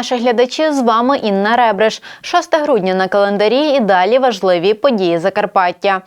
Вітаю глядачі. З вами Інна Ребриш. 6 грудня на календарі і далі важливі події Закарпаття.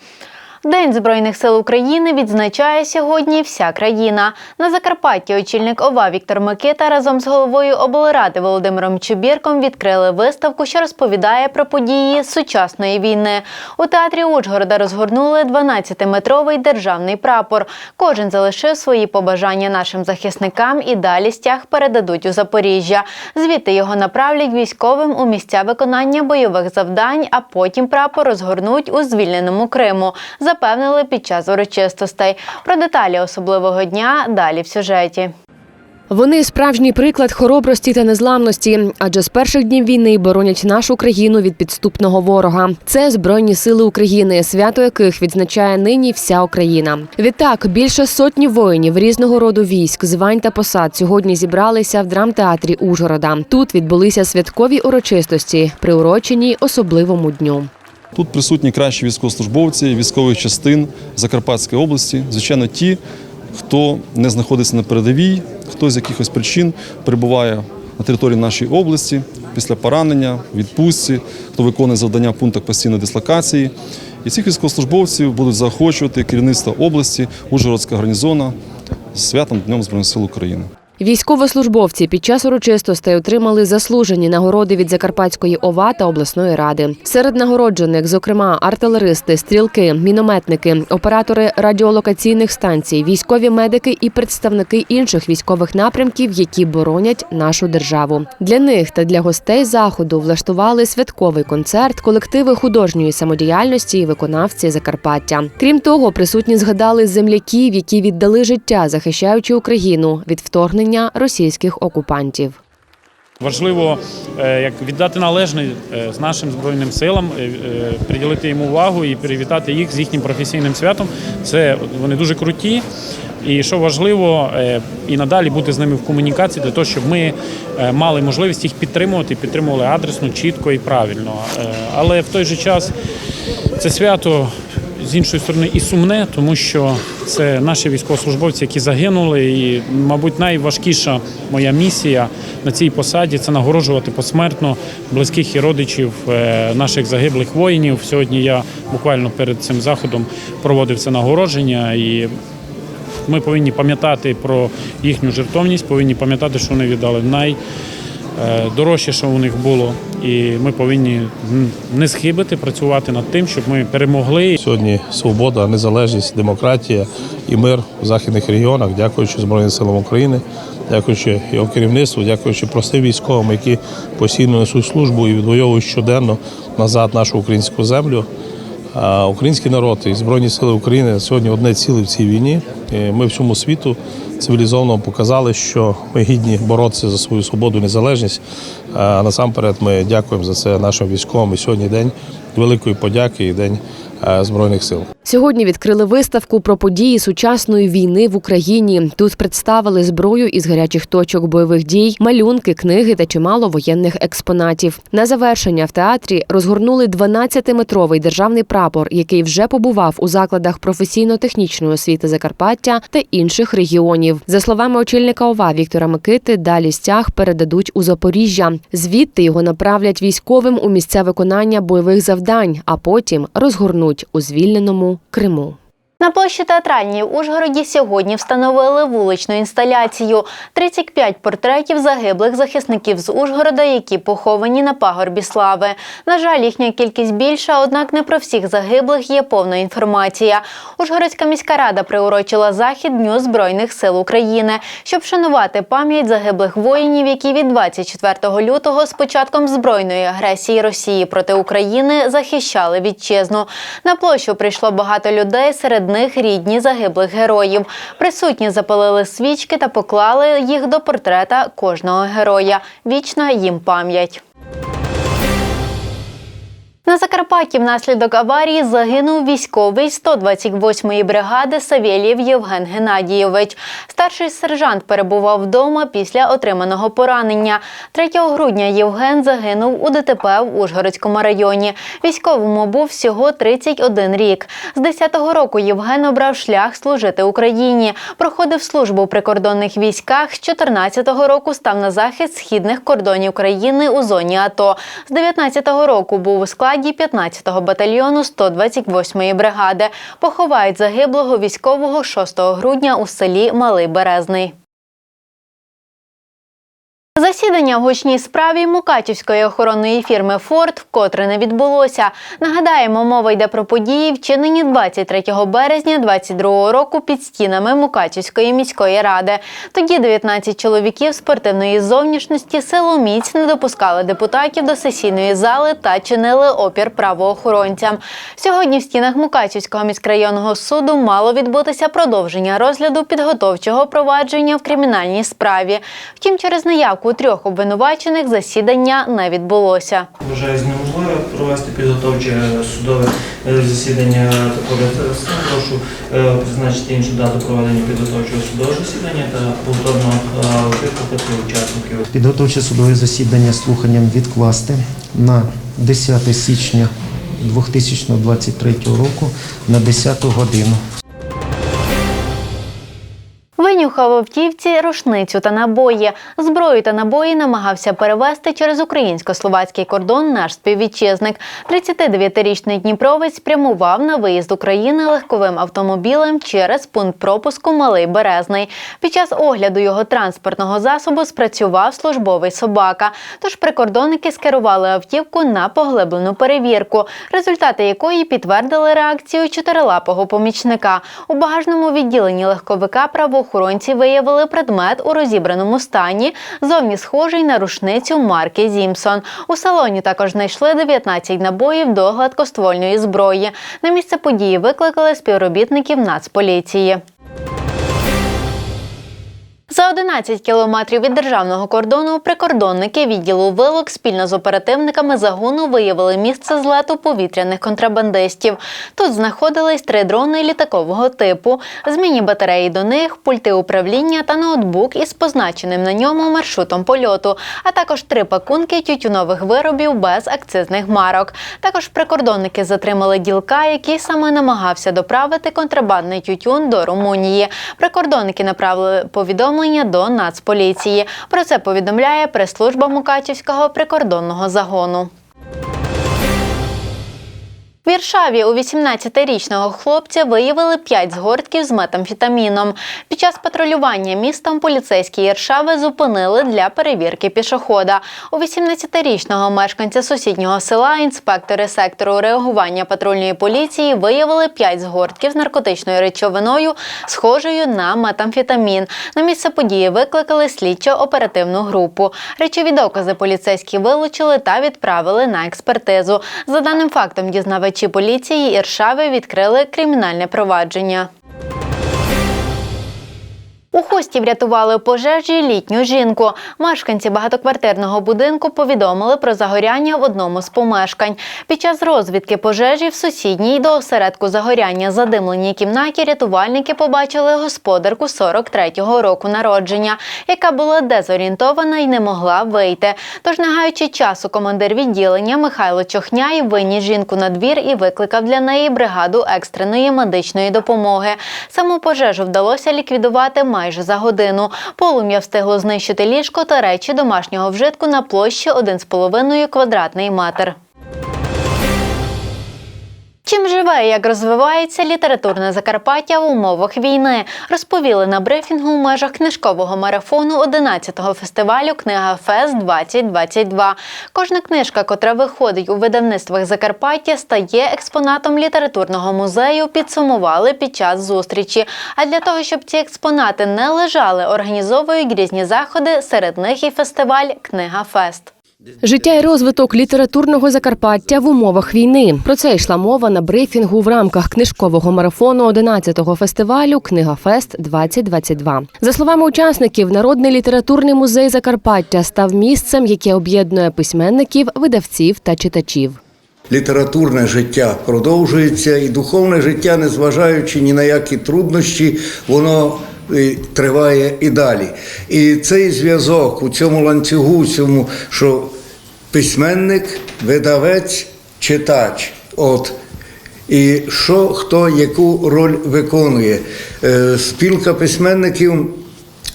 День Збройних сил України відзначає сьогодні вся країна. На Закарпатті очільник ОВА Віктор Микита разом з головою облради Володимиром Чубірком відкрили виставку, що розповідає про події сучасної війни. У театрі Ужгорода розгорнули 12-метровий державний прапор. Кожен залишив свої побажання нашим захисникам і далі стяг передадуть у Запоріжжя. Звідти його направлять військовим у місця виконання бойових завдань, а потім прапор розгорнуть у звільненому Криму. Запевнили під час урочистостей. Про деталі особливого дня далі в сюжеті. Вони справжній приклад хоробрості та незламності, адже з перших днів війни боронять нашу країну від підступного ворога. Це Збройні сили України, свято яких відзначає нині вся Україна. Відтак більше сотні воїнів різного роду військ, звань та посад сьогодні зібралися в драмтеатрі Ужгорода. Тут відбулися святкові урочистості, приурочені особливому дню. Тут присутні кращі військовослужбовці військових частин Закарпатської області. Звичайно, ті, хто не знаходиться на передовій, хто з якихось причин перебуває на території нашої області після поранення, відпустці, хто виконує завдання в пунктах постійної дислокації. І цих військовослужбовців будуть заохочувати керівництво області, Ужгородська гарнізона з святом Днем Збройних сил України. Військовослужбовці під час урочистостей отримали заслужені нагороди від Закарпатської ОВА та обласної ради. Серед нагороджених, зокрема, артилеристи, стрілки, мінометники, оператори радіолокаційних станцій, військові медики і представники інших військових напрямків, які боронять нашу державу. Для них та для гостей заходу влаштували святковий концерт, колективи художньої самодіяльності і виконавці Закарпаття. Крім того, присутні згадали земляків, які віддали життя, захищаючи Україну від вторгнення російських окупантів. Важливо е, як віддати належне е, з нашим збройним силам, е, приділити їм увагу і привітати їх з їхнім професійним святом. Це вони дуже круті. І що важливо, і надалі бути з ними в комунікації для того, щоб ми мали можливість їх підтримувати, підтримували адресно, чітко і правильно. Але в той же час це свято з іншої сторони і сумне, тому що це наші військовослужбовці, які загинули. І, мабуть, найважкіша моя місія на цій посаді це нагороджувати посмертно близьких і родичів е, наших загиблих воїнів. Сьогодні я буквально перед цим заходом проводив це нагородження і. Ми повинні пам'ятати про їхню жертовність, повинні пам'ятати, що вони віддали найдорожче, що у них було. І ми повинні не схибити, працювати над тим, щоб ми перемогли. Сьогодні свобода, незалежність, демократія і мир в західних регіонах, дякуючи Збройним силам України, дякуючи його керівництву, дякуючи простим військовим, які постійно несуть службу і відвоюють щоденно назад нашу українську землю. Український народ і Збройні сили України сьогодні одне ціле в цій війні. Ми всьому світу цивілізовано показали, що ми гідні боротися за свою свободу незалежність. А насамперед ми дякуємо за це нашим військовим. І сьогодні день великої подяки і день Збройних сил. Сьогодні відкрили виставку про події сучасної війни в Україні. Тут представили зброю із гарячих точок бойових дій, малюнки, книги та чимало воєнних експонатів. На завершення в театрі розгорнули 12-метровий державний прапор, який вже побував у закладах професійно-технічної освіти Закарпаття та інших регіонів. За словами очільника ОВА Віктора Микити, далі стяг передадуть у Запоріжжя. Звідти його направлять військовим у місця виконання бойових завдань, а потім розгорнуть у звільненому Криму. На площі театральній в Ужгороді сьогодні встановили вуличну інсталяцію. 35 портретів загиблих захисників з Ужгорода, які поховані на пагорбі слави. На жаль, їхня кількість більша, однак не про всіх загиблих є повна інформація. Ужгородська міська рада приурочила захід Дню Збройних сил України, щоб вшанувати пам'ять загиблих воїнів, які від 24 лютого з початком збройної агресії Росії проти України захищали вітчизну. На площу прийшло багато людей, серед них рідні загиблих героїв. Присутні запалили свічки та поклали їх до портрета кожного. героя. Вічна їм пам'ять. На Закарпатті внаслідок аварії загинув військовий 128-ї бригади Савєлєв Євген Геннадійович. Старший сержант перебував вдома після отриманого поранення. 3 грудня Євген загинув у ДТП в Ужгородському районі. Військовому був всього 31 рік. З 10-го року Євген обрав шлях служити Україні. Проходив службу в прикордонних військах. З 14-го року став на захист східних кордонів країни у зоні АТО. З 19-го року був у складі 15-го батальйону 128-ї бригади. Поховають загиблого військового 6 грудня у селі Малий Березний. Засідання в гучній справі Мукачівської охоронної фірми Форд вкотре не відбулося. Нагадаємо, мова йде про події, вчинені 23 березня 22 року під стінами Мукачівської міської ради. Тоді 19 чоловіків спортивної зовнішності силоміць не допускали депутатів до сесійної зали та чинили опір правоохоронцям. Сьогодні в стінах Мукачівського міськрайонного суду мало відбутися продовження розгляду підготовчого провадження в кримінальній справі. Втім, через наявку трьох обвинувачених засідання не відбулося. Вважаю за неможливе провести підготовче судове е, засідання такого. Прошу е, призначити іншу дату проведення підготовчого судового засідання та повторно е, викликати учасників. Підготовче судове засідання слуханням відкласти на 10 січня 2023 року на 10 годину. Винюхав в автівці рушницю та набої. Зброю та набої намагався перевезти через українсько-словацький кордон наш співвітчизник. 39-річний Дніпровець прямував на виїзд України легковим автомобілем через пункт пропуску Малий Березний. Під час огляду його транспортного засобу спрацював службовий собака. Тож прикордонники скерували автівку на поглиблену перевірку, результати якої підтвердили реакцію чотирилапого помічника. У багажному відділенні легковика правоохоронці виявили предмет у розібраному стані, зовні схожий на рушницю марки Зімсон. У салоні також знайшли 19 набоїв до гладкоствольної зброї. На місце події викликали співробітників Нацполіції. За 11 кілометрів від державного кордону прикордонники відділу вилок спільно з оперативниками загону виявили місце злету повітряних контрабандистів. Тут знаходились три дрони літакового типу, змінні батареї до них, пульти управління та ноутбук із позначеним на ньому маршрутом польоту, а також три пакунки тютюнових виробів без акцизних марок. Також прикордонники затримали ділка, який саме намагався доправити контрабандний тютюн до Румунії. Прикордонники направили повідомлення до Нацполіції. Про це повідомляє прес-служба Мукачівського прикордонного загону. В Віршаві у 18-річного хлопця виявили 5 згортків з метамфетаміном. Під час патрулювання містом поліцейські Єршави зупинили для перевірки пішохода. У 18-річного мешканця сусіднього села інспектори сектору реагування патрульної поліції виявили 5 згортків з наркотичною речовиною, схожою на метамфетамін. На місце події викликали слідчо-оперативну групу. Речові докази поліцейські вилучили та відправили на експертизу. За даним фактом, дізнавачі поліції Іршави відкрили кримінальне провадження. У хості врятували пожежі літню жінку. Мешканці багатоквартирного будинку повідомили про загоряння в одному з помешкань. Під час розвідки пожежі в сусідній до осередку загоряння задимленій кімнаті рятувальники побачили господарку 43-го року народження, яка була дезорієнтована і не могла вийти. Тож, не гаючи часу, командир відділення Михайло Чохняй виніс жінку на двір і викликав для неї бригаду екстреної медичної допомоги. Саму пожежу вдалося ліквідувати майже за годину. Полум'я встигло знищити ліжко та речі домашнього вжитку на площі 1,5 квадратний метр. Чим живе як розвивається літературне Закарпаття в умовах війни, розповіли на брифінгу у межах книжкового марафону 11-го фестивалю Книга Фест 2022. Кожна книжка, котра виходить у видавництвах Закарпаття, стає експонатом літературного музею. Підсумували під час зустрічі. А для того, щоб ці експонати не лежали, організовують різні заходи. Серед них і фестиваль Книга Фест. Життя і розвиток літературного Закарпаття в умовах війни. Про це йшла мова на брифінгу в рамках книжкового марафону 11-го фестивалю Книга Фест 2022 За словами учасників, народний літературний музей Закарпаття став місцем, яке об'єднує письменників, видавців та читачів. Літературне життя продовжується, і духовне життя, незважаючи ні на які труднощі, воно триває і далі. І цей зв'язок у цьому ланцюгу, цьому, що письменник, видавець, читач. От. І що хто яку роль виконує. Е, Спілка письменників.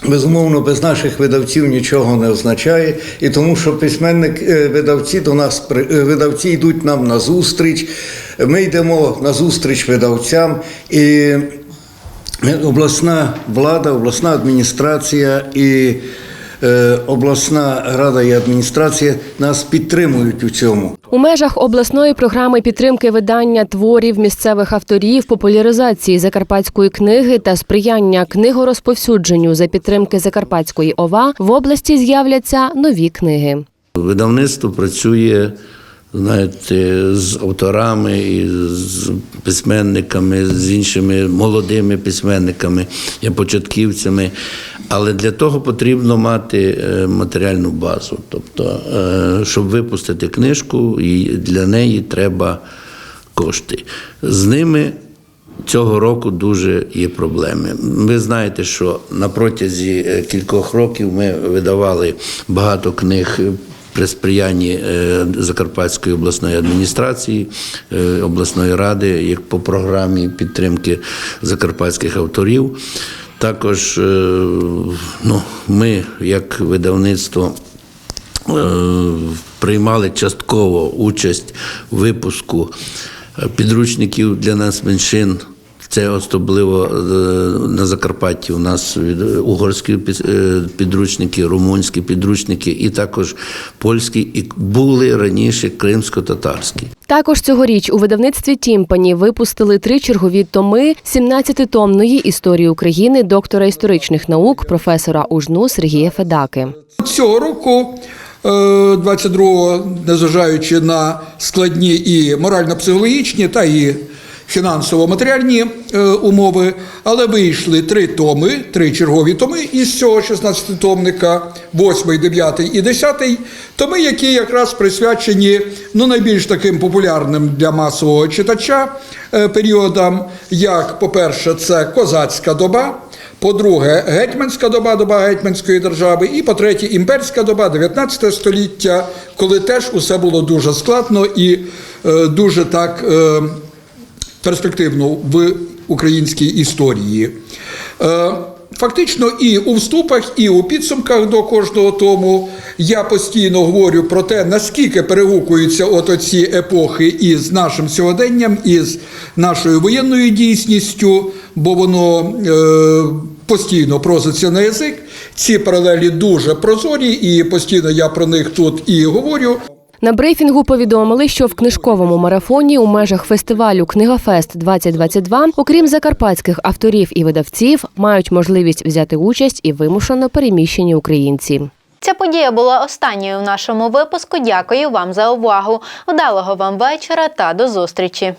Безумовно, без наших видавців нічого не означає, і тому, що письменник, е, видавці до нас е, видавці йдуть нам на зустріч. Ми йдемо на зустріч видавцям, і обласна влада, обласна адміністрація і е, обласна рада і адміністрація нас підтримують у цьому. У межах обласної програми підтримки видання творів місцевих авторів, популяризації закарпатської книги та сприяння книгорозповсюдженню за підтримки Закарпатської ОВА в області з'являться нові книги. Видавництво працює, знаєте, з авторами, і з письменниками, з іншими молодими письменниками, є початківцями. Але для того потрібно мати е, матеріальну базу. Тобто, е, щоб випустити книжку, для неї треба кошти. З ними Цього року дуже є проблеми. Ви знаєте, що на протязі е, кількох років ми видавали багато книг при сприянні е, Закарпатської обласної адміністрації, е, обласної ради, як по програмі підтримки закарпатських авторів. Також е, ну, ми, як видавництво, приймали частково участь у випуску підручників для нас меншин. Це особливо е, на Закарпатті. У нас від- угорські е, підручники, румунські підручники, і також польські, і були раніше кримсько-татарські. Також цьогоріч у видавництві Тімпані випустили три чергові томи 17-томної історії України доктора історичних наук професора ужну Сергія Федаки. Цього року, е, 22-го, незважаючи на складні і морально-психологічні та і фінансово-матеріальні е, умови, але вийшли три томи, три чергові томи із цього 16-томника, 8, 9 і 10, томи, які якраз присвячені ну, найбільш таким популярним для масового читача е, періодам, як, по-перше, це козацька доба. По-друге, гетьманська доба, доба гетьманської держави, і по-третє, імперська доба 19 століття, коли теж усе було дуже складно і е, дуже так е, перспективно в українській історії. Е, Фактично, і у вступах, і у підсумках до кожного тому я постійно говорю про те, наскільки перегукуються от оці епохи із нашим сьогоденням, із нашою воєнною дійсністю, бо воно е, постійно проситься на язик. Ці паралелі дуже прозорі, і постійно я про них тут і говорю. На брифінгу повідомили, що в книжковому марафоні у межах фестивалю Книгафест 2022 окрім закарпатських авторів і видавців, мають можливість взяти участь і вимушено переміщені українці. Ця подія була останньою в нашому випуску. Дякую вам за увагу. Вдалого вам вечора та до зустрічі.